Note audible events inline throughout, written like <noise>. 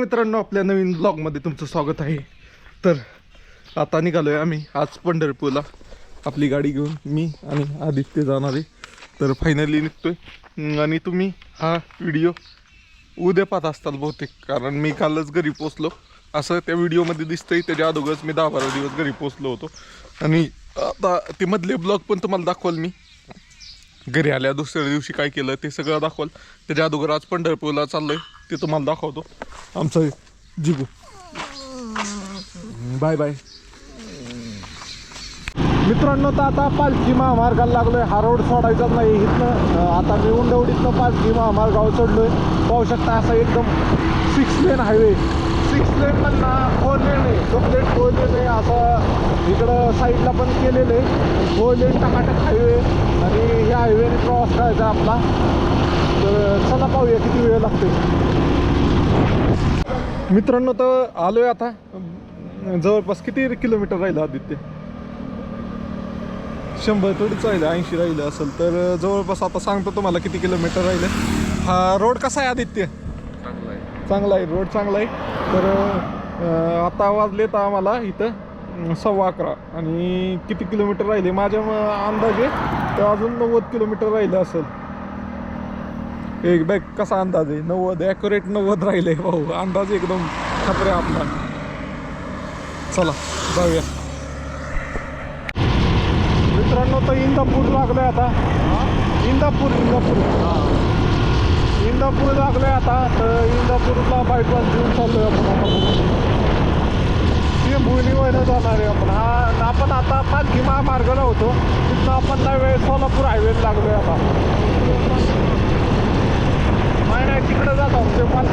मित्रांनो आपल्या नवीन ब्लॉगमध्ये तुमचं स्वागत आहे. तर आता निघालोय आम्ही आज पंढरपूरला. आपली गाडी घेऊन मी आणि आदित्य जाणार आहे. तर फायनली निघतोय. आणि तुम्ही हा व्हिडिओ उद्या पाहत असताल बहुतेक कारण मी कालच घरी पोचलो असं त्या व्हिडिओमध्ये दिसतंय त्याच्या अगोदरच मी दहा बारा दिवस घरी पोचलो होतो. आणि आता ते मधले ब्लॉग पण तुम्हाला दाखवाल मी. घरी आल्या दुसऱ्या दिवशी काय केलं ते सगळं दाखवाल. त्याच्या अगोदर आज पंढरपूरला चाललोय. ते तुम्हाला दाखवतो. आमचं जिगू. Bye bye. मित्रांनो तर आता पालखी महामार्गाला लागलोय. हा रोड सोडायचा नाही. इथनं आता मी उंडवडीतनं पालखी महामार्गावर चढलोय. पाहू शकता असा एकदम six lane highway six lane पण ना फोर लेन आहे कंप्लीट फोर लेन आहे. असं इकडं साईडला पण केलेलं आहे. फोर लेन टाकाटक हायवे आणि ह्या हायवेने क्रॉस करायचा आपला. तर चला पाहूया किती वेळ लागते मित्रांनो तर आलोय आता. जवळपास किती किलोमीटर राहिलं आदित्य? शंभर थोडीच राहिलं ऐंशी राहिलं असेल तर जवळपास आता सांगतो तुम्हाला किती किलोमीटर राहिलं. हा रोड कसा आहे आदित्य? चांगला आहे. चांगला आहे रोड चांगला आहे. तर आता वाजले तर आम्हाला इथं सव्वा अकरा. आणि किती किलोमीटर राहिले? माझ्या अंदाजे तर अजून नव्वद किलोमीटर राहिलं असेल. एक बॅग कसा अंदाज आहे? नव्वद ॲक्युरेट नव्वद राहिले भाऊ. अंदाज एकदम खतरे आपला. चला जाऊया. मित्रांनो तर इंदापूर लागलोय आता. इंदापूर इंदापूर. इंदापूर लागलोय आता तर इंदापूरला बायपास घेऊन चाललोय आपण आता. ती जाणार आहे आपण. हा आपण आता पालखी महामार्गाला होतो. तिथं आपण वेळ सोलापूर हायवेला लागलोय आता. तिकडे जात आहोत ते पाणी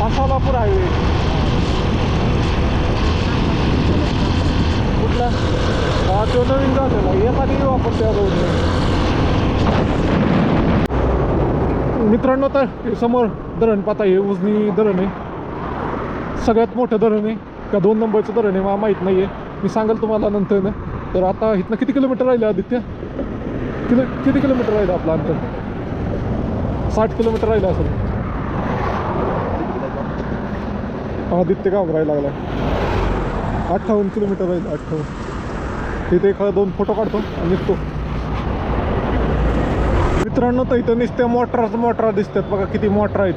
हा. सोलापूर हायवे. कुठला? हा तो नवीन झालेला येताना येऊ आपण त्या रोडने मित्रांनो तर समोर धरण पाहता हे उजनी धरण आहे. सगळ्यात मोठं धरण आहे. का दोन नंबरचं धरण आहे मला माहीत नाही आहे मी सांगाल तुम्हाला नंतर. ना तर आता इथनं किती किलोमीटर राहिलं आदित्य? किलो किती किलोमीटर राहिलं आपलं अंतर? साठ किलोमीटर राहिलं असेल. आदित्य घाबरायला लागला. अठ्ठावन्न किलोमीटर राहील अठ्ठावन्न. तिथे एखादा दोन फोटो काढतो आणि निघतो. मित्रांनो तर इथं नुसत्या मोटराच मोटरा दिसतात. बघा किती मोटर आहेत.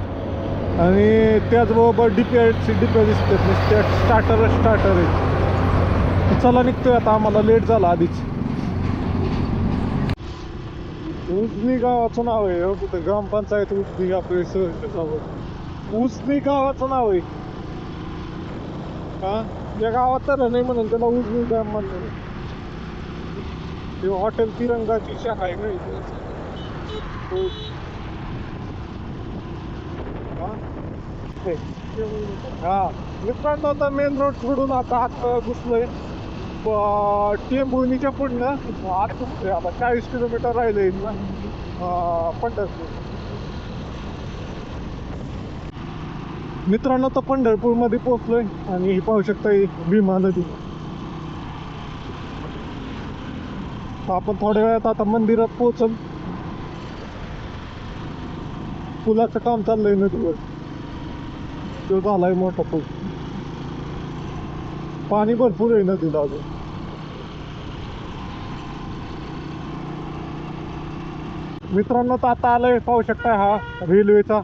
आणि त्याचबरोबर डीपीआयची डीपीआय दिसतात. नुसत्या स्टार्टर स्टार्टर आहेत. चला निघतोय आता. आम्हाला लेट झाला आधीच. उजनी गावाचं नाव आहे हो, कुठं ग्रामपंचायत उजनी आपले सहज उसनी गावाचं नाव आहे. हा? या गावात तर नाही म्हणून त्याला उजनी डॅम म्हणलं ते हॉटेल तिरंगाची शाखा आहे का इथे. हो. हा. मित्रांनो आता मेन रोड सोडून आता आत घुसलोय. प- टेंभुर्णीच्या पुढनं आत चाळीस किलोमीटर राहिले पंढरपूर. मित्रांनो तर पंढरपूरमध्ये पोहोचलोय आणि हे पाहू शकता भीमा नदी. आपण थोड्या वेळात आता मंदिरात पोहोचल. पुलाचं काम चाललंय नदीवर. तो झालाय मोठा पूल. पाणी भरपूर आहे नदीला अजून. मित्रांनो तर आता आलंय पाहू शकता हा रेल्वेचा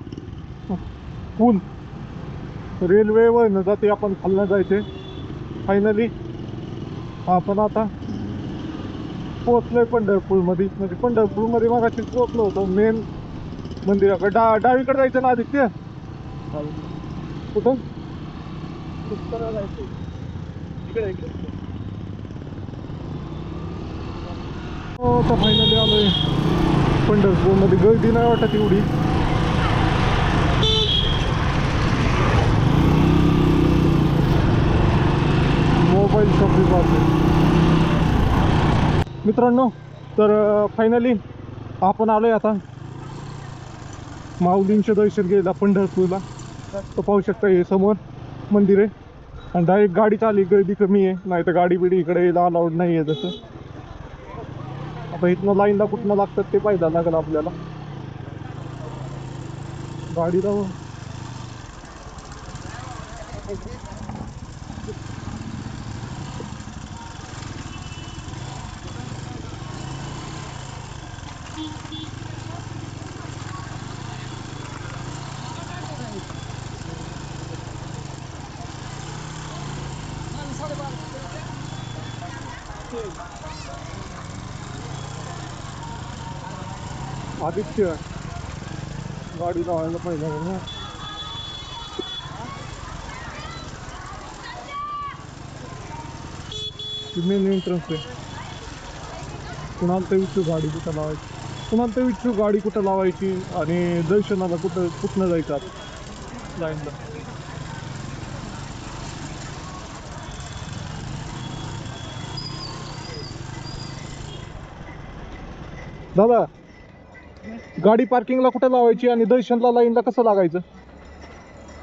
पूल. रेल्वेवर जाते आपण खालनं जायचे फायनली आपण आता पोचलोय पंढरपूरमध्ये. म्हणजे पंढरपूरमध्ये मगाशी पोचलो होतो. मेन मंदिराकडे. डा डावीकडे जायचं ना आदित्य? कुठं? हो तर फायनली आलोय. पंढरपूरमध्ये गर्दी नाही वाटत एवढी. मोबाईल शॉप बी मित्रांनो तर फायनली आपण आलोय आता. माऊलींचं दर्शन घ्यायला पंढरपूरला. तर पाहू शकता हे समोर मंदिर आहे. आणि डायरेक्ट गाडी चालली गर्दी कमी आहे. नाही तर गाडी बिडी इकडे यायला अलाउड नाही आहे तसं. आता इथनं लाईनला कुठनं लागतात ते पाहिजे लागेल आपल्याला. गाडी राहू आदित्य. गाडी लावायला पाहिजे ना मेन एंट्रन्स आहे. कुणाला तर विचारू गाडी कुठं लावायची? कुणाला तर विचारू गाडी कुठं लावायची आणि दर्शनाला कुठं कुठनं जायचं? आता लाईनला. दादा गाडी पार्किंगला कुठं लावायची आणि दर्शनला लाईनला कसं लागायचं?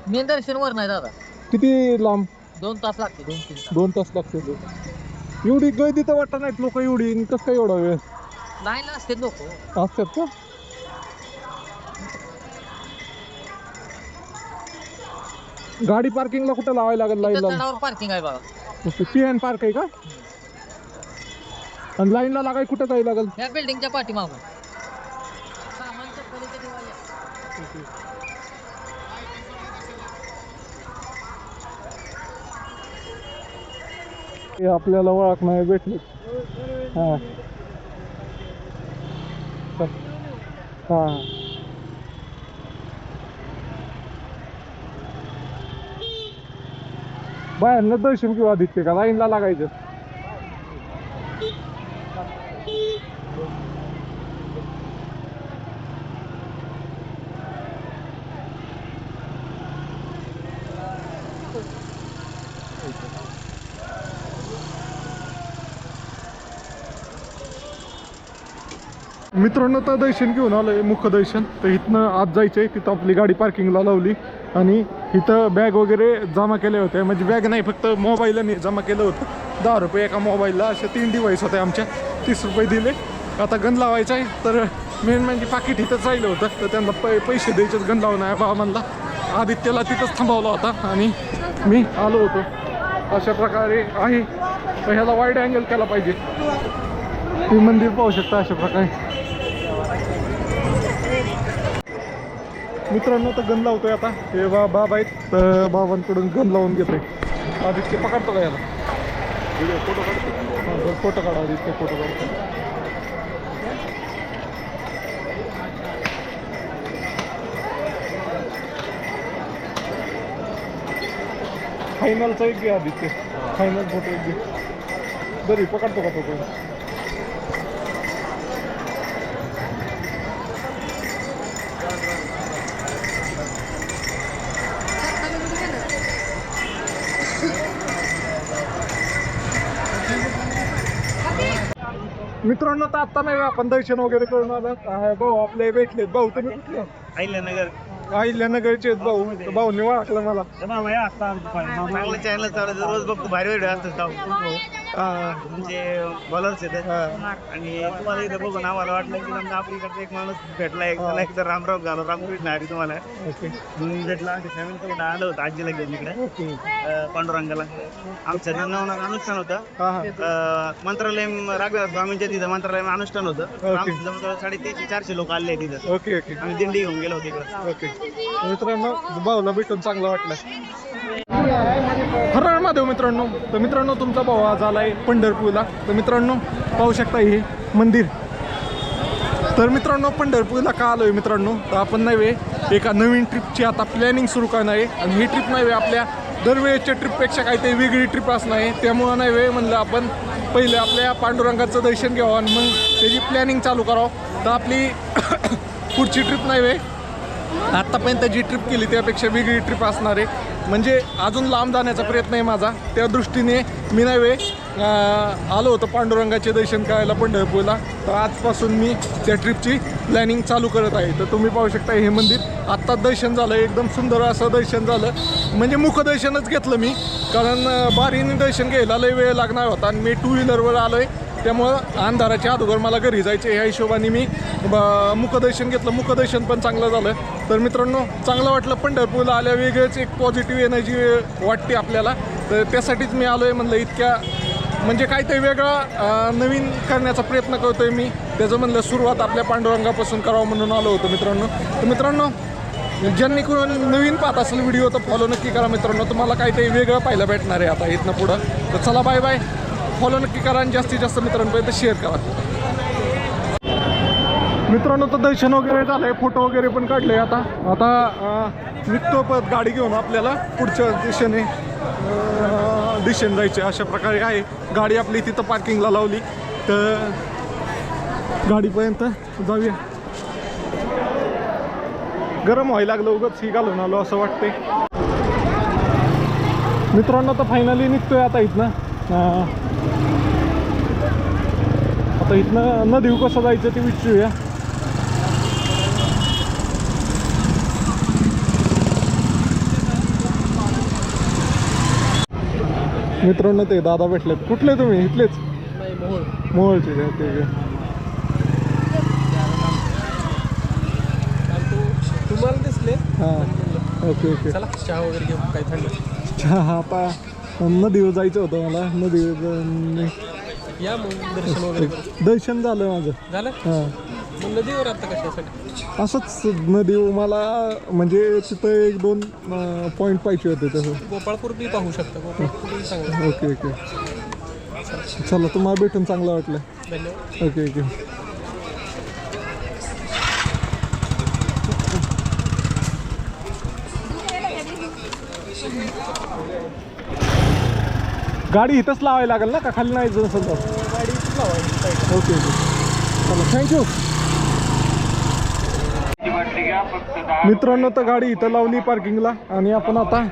मेन दर्शन वर नाही दादा. किती लांब? दोन तास लागते दोन तीन तास. दोन तास लागते. एवढी गर्दी तर वाटत नाहीत लोक एवढी. आणि कसं काय एवढा वेळ? लाईनला असते लोक. असतात का? गाडी पार्किंगला कुठं लावायला लागेल लाईनला चढावर पार्किंग आहे बघा. पी एन पार्क आहे का? आणि लाईनला लागाय कुठं जायला लागेल? या बिल्डिंगच्या पाठीमागून. हे आपल्याला ओळख नाही भेटली. हा. हा. बाहेरनं दर्शन किंवा आदित्य का? लाईनला लागायचं. मित्रांनो तर दर्शन घेऊन आलो आहे मुख्य दर्शन. तर इथनं आत जायचंय तिथं आपली गाडी पार्किंगला लावली. आणि इथं बॅग वगैरे जमा केले होते म्हणजे बॅग नाही फक्त मोबाईलने जमा केलं होतं. दहा रुपये एका मोबाईलला असे तीन डिवाईस होते आमच्या. तीस रुपये दिले. आता गण लावायचं आहे तर मेन म्हणजे पाकिट इथंच राहिलं होतं. तर त्यांना पै पैसे द्यायचेच गण लावून आहे बा म्हणला. आदित्यला तिथंच थांबवला होता. आणि मी आलो होतो. अशा प्रकारे आहे. तर ह्याला वाईड अँगल केला पाहिजे. हे मंदिर पाहू शकता अशा प्रकारे. मित्रांनो तर गन लावतोय आता. हे बा बाबा आहेत तर बाबांकडून गन लावून घेतोय. आदित्य पकडतो का याला? व्हिडिओ फोटो काढतो फोटो काढा आदित्य फोटो काढतो फायनलचा एक घे आदित्य. फायनल फोटो एक घे. बरी पकडतो का फोटो मित्रांनो तर आता नाही आपण दर्शन वगैरे करून आलं. आहे भाऊ आपले भेटलेत. भाऊ तुम्ही कुठले? अहिल्यानगर. अहिल्यानगरचे आहेत भाऊ. तर भाऊने ओळखलं मला. चांगलं चॅनल चालू रोज बघतो भारी असतात हा, म्हणजे बॉलर्स आहेत. आणि तुम्हाला इथं बघून आम्हाला वाटलं की समजा आपल्याकडचा एक माणूस भेटला एक त्याला एकदा रामराव घालो रामकृष्ण हरी तुम्हाला. भेटला आमच्या फॅमिली सोबत आलं होतं आजीला घेऊन इकडे पांडुरंगाला. आमचं नवनाथ अनुष्ठान होतं. मंत्रालय राघव स्वामींच्या तिथं मंत्रालय अनुष्ठान होतं. आमचं जवळजवळ साडेतीनशे चारशे लोक आले तिथं. Okay okay. आम्ही दिंडी घेऊन गेलो होतो इकडं. ओके. मित्रांनो भाऊला भेटून चांगलं वाटलं. हर महादेव मित्रांनो तर मित्रांनो तुमचा भाऊ आज आहे पंढरपूरला. तर मित्रांनो पाहू शकता हे मंदिर. तर मित्रांनो पंढरपूरला का आलोय मित्रांनो? तर आपण नव्हे एका नवीन ट्रिपची आता प्लॅनिंग सुरू करणार आहे. आणि ही ट्रिप नव्हे आपल्या दरवेळेच्या ट्रिपपेक्षा काहीतरी वेगळी ट्रिप असणार आहे. त्यामुळं नाही वेळ म्हणलं आपण पहिले आपल्या पांडुरंगाचं दर्शन घ्यावं आणि मग त्याची प्लॅनिंग चालू करावं. तर आपली <coughs> पुढची ट्रिप नाही वे. आत्तापर्यंत जी ट्रिप केली त्यापेक्षा वेगळी ट्रिप असणार आहे. म्हणजे अजून लांब जाण्याचा प्रयत्न आहे माझा. त्या दृष्टीने मी नव्हे आलो होतो पांडुरंगाचे दर्शन करायला पंढरपूरला. तर आजपासून मी त्या ट्रिपची प्लॅनिंग चालू करत आहे. तर तुम्ही पाहू शकता हे मंदिर. आत्ता दर्शन झालं एकदम सुंदर असं दर्शन झालं. म्हणजे मुखदर्शनच घेतलं मी. कारण बारीने दर्शन घ्यायला लय वेळ लागणार होता आणि मी टू व्हीलरवर आलो आहे त्यामुळं अंधाराच्या अगोदर मला घरी जायचे ह्या हिशोबाने मी ब- मुखदर्शन घेतलं. मुखदर्शन पण चांगलं झालं. तर मित्रांनो चांगलं वाटलं. पंढरपूरला आल्या वेगळंच एक पॉझिटिव्ह एनर्जी वाटते आपल्याला. तर त्यासाठीच मी आलो आहे म्हणलं इतक्या म्हणजे काहीतरी वेगळा नवीन करण्याचा प्रयत्न करतो आहे मी. त्याचं म्हणलं सुरुवात आपल्या पांडुरंगापासून करावं म्हणून आलो होतो मित्रांनो. तर मित्रांनो ज्यांनी कोण नवीन पाहत असेल व्हिडिओ तर फॉलो नक्की करा मित्रांनो. तुम्हाला काहीतरी वेगळं पाहायला भेटणार आहे आता इथनं पुढं. तर चला बाय बाय फॉलो नक्की करा आणि जास्तीत जास्त मित्रांपर्यंत शेअर करा. मित्रांनो तर दर्शन वगैरे झालंय फोटो वगैरे पण काढले आता. आता निघतो परत गाडी घेऊन आपल्याला पुढच्या दिशेने दिशेने जायचे अशा प्रकारे आहे. गाडी आपली तिथं पार्किंगला लावली. तर गाडीपर्यंत जाऊया. गरम व्हायला लागलं उगत ही घालून आलो असं वाटतंय. मित्रांनो तर फायनली निघतोय आता इथनं. आता इथनं नदीव कसं जायचं ते विचारूया. मित्रांनो ते दादा भेटलेत. कुठले तुम्ही? इथलेच? मोहोळचे. का? ओके ओके तुम्हाला दिसले. हां. Okay okay. चला चहा वगैरे घेऊ काही थंड चहा आता नदीवर जायचं होतं मला. नदीवर या मग दर्शन वगैरे दर्शन झालं माझं. झालं? हां. नदीवर आता कशासाठी? असंच नदी मला म्हणजे तिथं एक दोन पॉईंट पाहिजे होते तसं. गोपाळपूर बी पाहू शकता. Gopalpur okay okay. चला तुम्हाला भेटून चांगलं वाटलं. Okay okay. गाडी इथंच लावायला लागेल ना का? खाली नाही जर समजा. गाडी इथंच लावायची ओके ओके. चला थँक्यू मित्रांनो तर गाडी इथं लावली पार्किंगला आणि आपण आता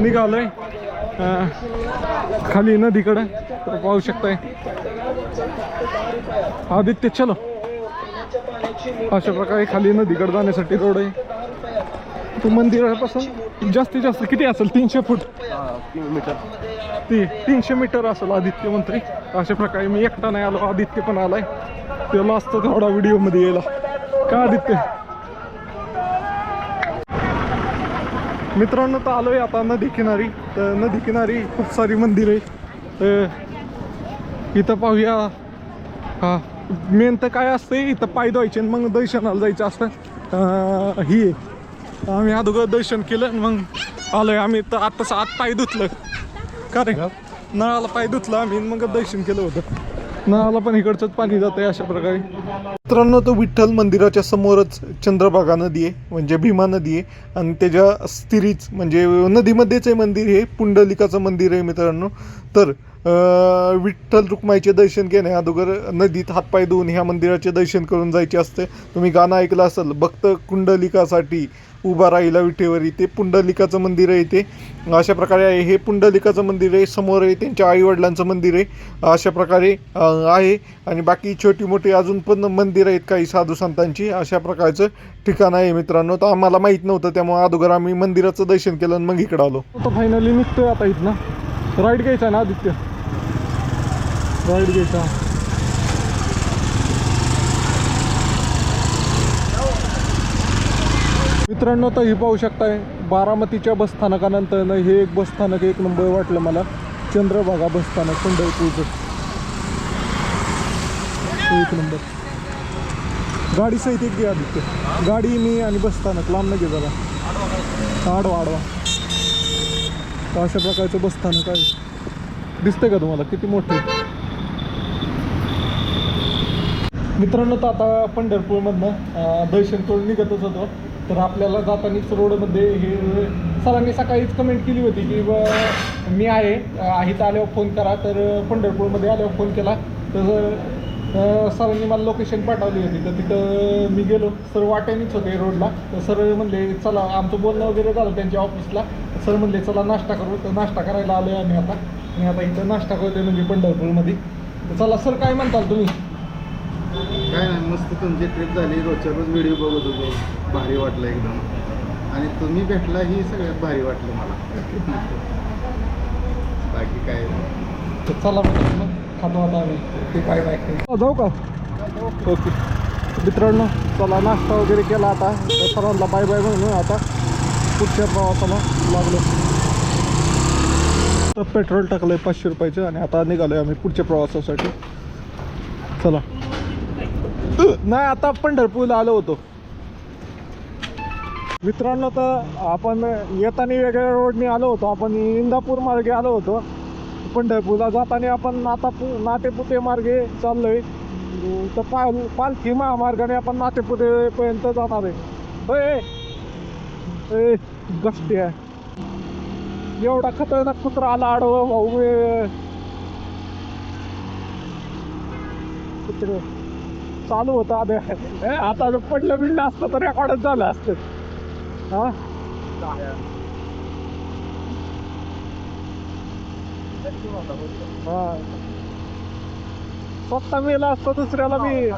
निघालोय. खाली नदीकडं. तर पाहू शकताय. आदित्य चलो. अशा प्रकारे खाली नदीकडे जाण्यासाठी रोड आहे. तो मंदिरापासून जास्तीत जास्त किती असेल? तीनशे फूट. ती तीनशे मीटर असेल आदित्य मंत्री. अशा प्रकारे मी एकटा नाही आलो आदित्य पण आलाय. त्याला असतं थोडा व्हिडिओमध्ये यायला का आदित्य? मित्रांनो तर आलोय आता नदी किनारी. तर नदी किनारी खूप सारी मंदिर आहे. तर इथं पाहूया. हा मेन तर काय असते इथं पाय धुवायचे मग दर्शनाला जायचं असतं. ही आहे. आम्ही अगोदर दर्शन केलं मग आलोय आम्ही. तर आत्ताच आत पाय धुतलं. का रे? नळाला पाय धुतलं आम्ही मग दर्शन केलं होतं. नळाला पण इकडचंच पाणी जातंय अशा प्रकारे. मित्रांनो तो विठ्ठल मंदिराच्या समोरच चंद्रभागा नदी आहे म्हणजे भीमा नदी आहे. आणि त्याच्या स्थिरीच म्हणजे नदीमध्येच आहे मंदिर हे पुंडलिकाचं मंदिर आहे मित्रांनो. तर विठ्ठल रुक्माईचे दर्शन घेण्या अगोदर नदीत हातपाय धुवून ह्या मंदिराचे दर्शन करून जायचे असते. तुम्ही गाणं ऐकलं असेल भक्त कुंडलिकासाठी उभा राहिला विठेवर इथे. पुंडलिकाचं मंदिर आहे इथे. अशा प्रकारे आहे. हे पुंडलिकाचं मंदिर आहे. समोर आहे त्यांच्या आईवडिलांचं मंदिर आहे. अशा प्रकारे आहे. आणि बाकी छोटी मोठी अजून पण मंदिर आहेत काही साधू संतांची. अशा प्रकारचं ठिकाण आहे मित्रांनो. तर आम्हाला माहीत नव्हतं. त्यामुळे अगोदर आम्ही मंदिराचं दर्शन केलं आणि मग इकडं आलो. तर फायनली निघतोय आता इथनं. राईट घ्यायचा ना आदित्य? राईट घ्यायचा. मित्रांनो तर ही पाहू शकताय बारामतीच्या बसस्थानकानंतर हे एक बसस्थानक एक नंबर वाटलं मला चंद्रभागा बसस्थानक पंढरपूरचं. एक नंबर. गाडी सहित एक घे आदित्य. गाडी मी आणि बसस्थानक लांब नाही घे जरा. आडवा आडवा. तर अशा प्रकारचं बसस्थानक आहे. दिसतंय का तुम्हाला? किती मोठे मित्रांनो तर आता पंढरपूरमधनं अं, निघतच होतो. तर आपल्याला जातानीच रोडमध्ये हे सरांनी सकाळीच कमेंट केली होती की ब मी आहे अं, इथं आल्यावर फोन करा. तर पंढरपूरमध्ये आल्यावर फोन केला. तर सरांनी मला लोकेशन पाठवली होती. तर तिथं मी गेलो. सर वाट्यानेच होते रोडला. तर सर म्हणले चला आमचं बोलणं वगैरे झालं त्यांच्या ऑफिसला सर म्हणले चला नाश्ता करू. तर नाश्ता करायला आलो आहे आम्ही आता. मी आता इथं नाश्ता करतोय म्हणजे पंढरपूरमध्ये. तर चला सर काय म्हणताल तुम्ही? काय नाही मस्त तुमची ट्रिप झाली. रोजच्या रोज व्हिडिओ बघत होतो. भारी वाटलं एकदम. आणि तुम्ही भेटला ही सगळ्यात भारी वाटलं मला. <laughs> बाकी काय? तर चला मित्रांनो खातो आता आम्ही. काय नाही जाऊ का? ओके. मित्रांनो चला नाश्ता वगैरे केला आता. तर सर्वांना बाय बाय म्हणून आता पुढच्या प्रवासाला लागलो. तर पेट्रोल टाकलंय पाचशे रुपयाचं आणि आता निघालोय आम्ही पुढच्या प्रवासासाठी. चला. नाही आता पंढरपूरला आलो होतो. मित्रांनो तर आपण येताना वेगळ्या रोडने आलो होतो. आपण इंदापूर मार्गे आलो होतो. पंढरपूरला जाताना आपण नातापूर नातेपुते मार्गे चाललोय. तर पाल पालखी महामार्गाने आपण नातेपुतेपर्यंत जाणार आहे. ए गष्टी आहे. एवढा खतरनाक कुत्रा आला आडवं भाऊ ए. चालू होतं आधी आता जर पडलं बिडलं असतं तर रेकॉर्डच झालं असतं. हा? स्वतः मेला असतो दुसऱ्याला मी.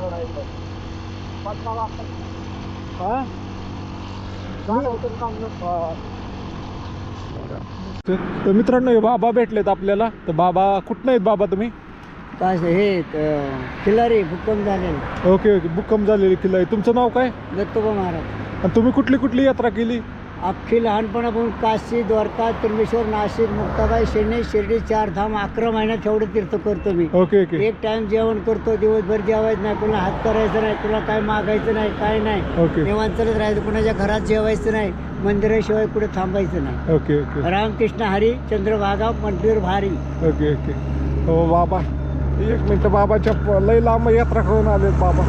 हा? तर मित्रांनो बाबा भेटलेत आपल्याला. तर बाबा कुठनं आहेत बाबा तुम्ही? काय हे खिलारी भूकंप झालेला. Okay okay. बुक्कम झालेली किल्ला आहे तुमचं नाव काय? दत्तोबा महाराज. आणि तुम्ही कुठली कुठली यात्रा केली? अख्खी लहानपणापासून काशी द्वारका त्र्यंबेश्वर नाशिक मुक्ताबाई शेणे शिर्डी चारधाम अकरा महिन्यात एवढं तीर्थ करतो मी. Okay okay. एक टाइम जेवण करतो दिवसभर जेवायचं नाही कोणाला हात करायचं नाही तुला काय मागायचं नाही काय नाही. ओके. निवांत चालत राहायचं कोणाच्या घरात जेवायचं नाही मंदिराशिवाय कुठे थांबायचं नाही. Okay okay. रामकृष्ण हरी चंद्रभागा मंदिर भारी. Okay okay. हो बाबा एक मिनिट बाबाच्या प- लय लांब यात्रा करून आले बाबा.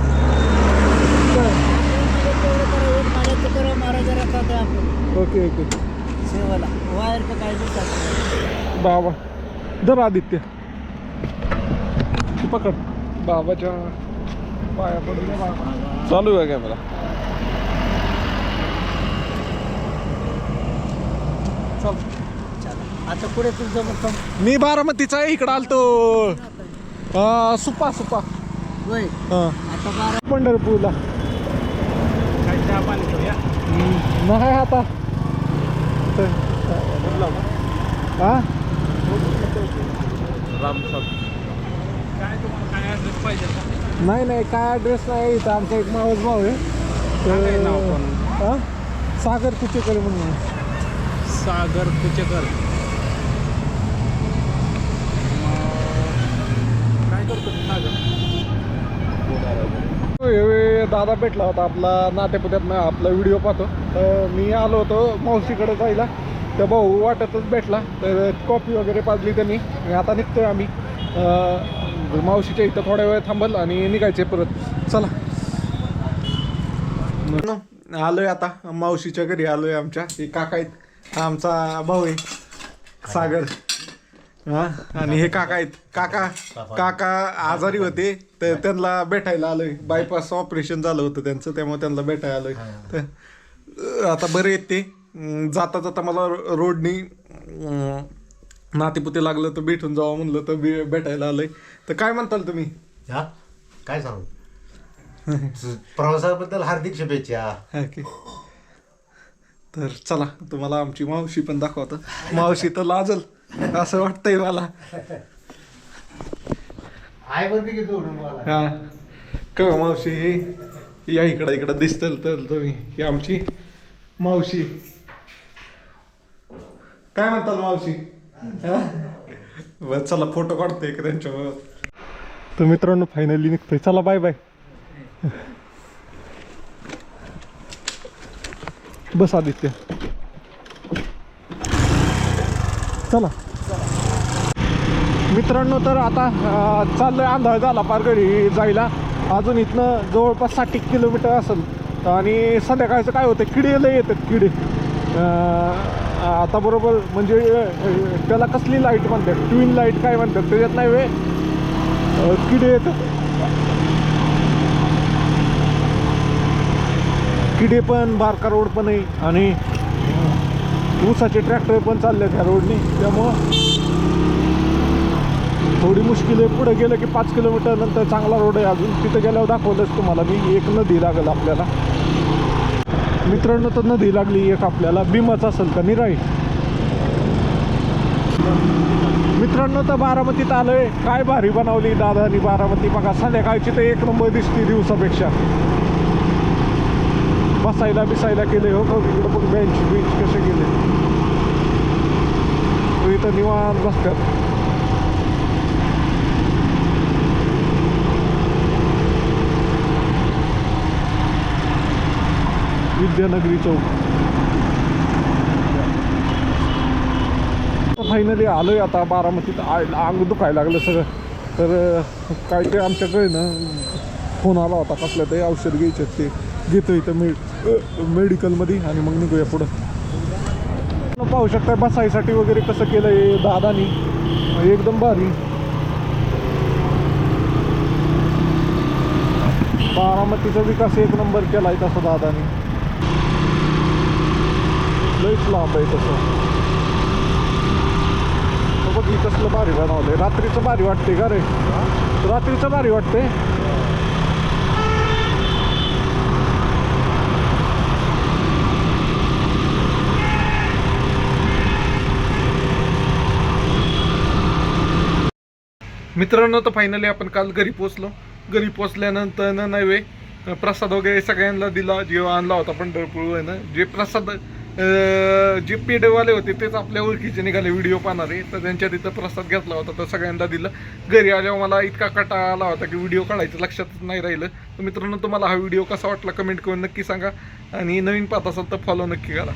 Okay okay. बाबा. धर आदित्य. पकड. बाबाच्या पाया पडले बाबा. चालू आहे कॅमेरा चल. आता पुढे तुझं मुक्काम मी बारामतीचा आहे इकडं आलतो. सुपा सुपा. होय. हां. आता बारा पंढरपूरला. नाही आता. तर- हा काय तुम्हाला काय ऍड्रेस पाहिजे? का? नाही नाही काय ॲड्रेस नाही इथं. आमचा एक मावस भाऊ आहे. काय नाव पण? हा? सागर कुचेकर म्हणून. सागर कुचेकर काय करतो तू सागर होय, होय, दादा भेटला होता आपला नातेपुत्यात आपला व्हिडिओ पाहतो. तर मी आलो होतो मावशीकडे जायला. तर भाऊ वाटतच भेटला तर कॉफी वगैरे पाजली त्यांनी. आता निघतोय आम्ही. मावशीच्या इथं थोड्या वेळ थांबल आणि निघायचे परत. चला. आलोय आता मावशीच्या घरी आलोय आमच्या. काका आहेत. आमचा भाऊ आहे सागर. हा? आणि हे काका आहेत. काका काका आजारी होते तर त्यांना भेटायला आलोय. बायपास ऑपरेशन झालं होतं त्यांचं त्यामुळे त्यांना भेटायला आलोय. तर आता बरे आहेत ते. जाता जाता मला रोडनी नातेपुते लागलं तर भेटून जावं म्हणलं तर भेटायला आलोय. तर काय म्हणताल तुम्ही? हा? काय सांगू? प्रवासाबद्दल हार्दिक शुभेच्छा. तर चला तुम्हाला आमची मावशी पण दाखवतो. मावशी तर लाजल. असं वाटतंय मला. आय मला हा. का मावशी? हे या इकडं इकडं दिसतं तर तुम्ही. ही आमची मावशी. काय म्हणताल मावशी? बरं चला फोटो काढतोय एक त्यांच्याबरोबर. तर मित्रांनो फायनली निघतोय. चला बाय बाय बस आदित्य. चला. मित्रांनो तर आता चाललं चाललोय आंधळ झाला पार घरी जायला. अजून इथनं जवळपाससाठी एक किलोमीटर असेल. आणि संध्याकाळचं काय होतं किडे लय येतात किडे. आता बरोबर म्हणजे त्याला कसली लाइट म्हणतात? ट्विन लाइट काय म्हणतात? त्याच्यात नाही वे किडे येतात. किडे पण बारका रोड पण आहे. आणि ऊसाचे ट्रॅक्टर पण चालले त्या रोडनी त्यामुळं थोडी मुश्किल आहे पुढे गेलं की पाच किलोमीटर नंतर चांगला रोड आहे अजून. तिथं गेल्यावर दाखवलंच तुम्हाला मी. एक नदी लागेल आपल्याला. मित्रांनो तर नदी लागली एक आपल्याला. भीमाच असेल का? निराळी. मित्रांनो तर बारामतीत आलोय. काय भारी बनवली दादानी बारामती. बघा संध्याकाळची तर एक नंबर दिसते दिवसापेक्षा. बसायला बिसायला केले हो बघ इकडं बघ बेंच बीच कसे गेले तो इथं निवांत बसतात. विद्यानगरी चौक. फायनली आलोय आता बारामतीत. आ- अंग दुखायला लागलं सगळं. तर काय ते आमच्याकडे ना फोन आला होता कसलं ते औषध घ्यायचे ते. घेतो इथं मे. मेडिकलमध्ये आणि मग निघूया पुढं. पाहू शकता बसायसाठी वगैरे कसं केलं आहे दादानी. एकदम भारी. बारामतीचा विकास एक नंबर केलाय तसं दादानी. लईच लांब आहे तसं. बघ ही कसलं भारी बनवलंय. रात्रीचं भारी वाटते का रे? रात्रीचं भारी वाटते मित्रांनो तर फायनली आपण काल घरी पोचलो घरी पोचल्यानंतर ना नव्हे प्रसाद वगैरे सगळ्यांना दिला जेव आणला होता पंढरपूर आहे ना. जे प्रसाद जे पेढेवाले होते तेच आपल्या ओळखीचे निघाले व्हिडिओ पाहणारे. तर त्यांच्या तिथं प्रसाद घेतला होता तर सगळ्यांना दिलं. घरी आल्यावर मला इतका कटाळा आला होता की व्हिडिओ काढायचं लक्षातच नाही राहिलं. तर मित्रांनो तुम्हाला हा व्हिडिओ कसा वाटला कमेंट करून नक्की सांगा. आणि नवीन पाहत असाल तर फॉलो नक्की करा.